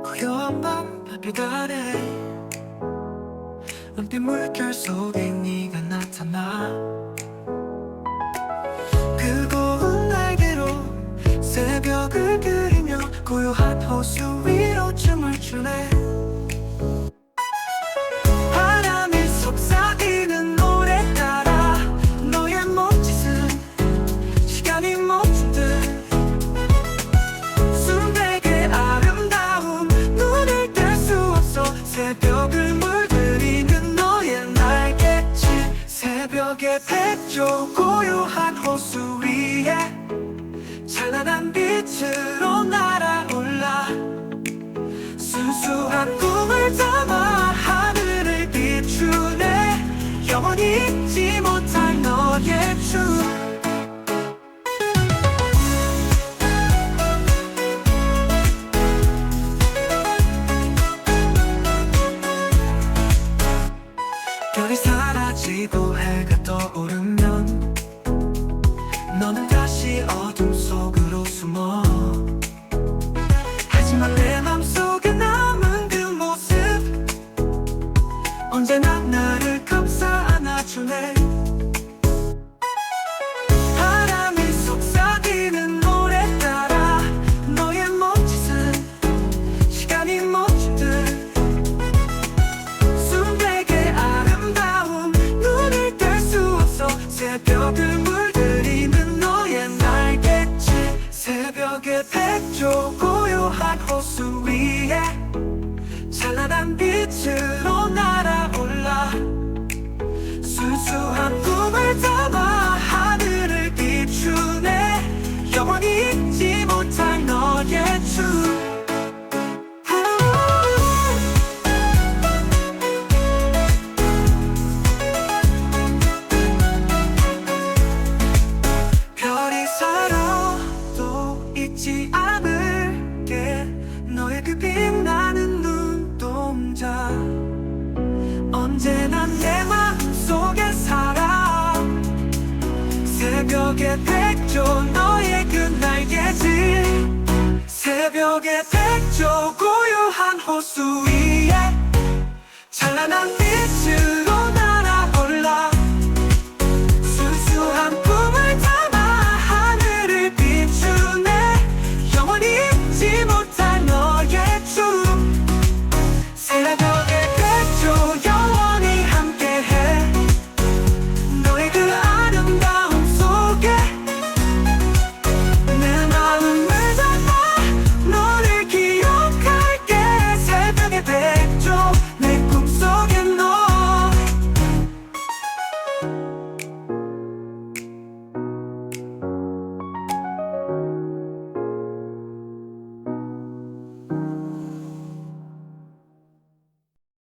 고요한 밤 아래 은빛 물결 속에 네가 나타나. 그 고운 날개로 새벽을 그리며 고요한 호수 위로 춤을 추네 새벽의 백조 고요한 호수 위에 찬란한 빛으로 날아올라 순수한 꿈을 담아 하늘을 비추네. 영원히 잊지 못할 너의 춤 찬 새벽의 백조 너의 그 날개짓 새벽의 백조 고요한 호수 위에 찬란한 빛으로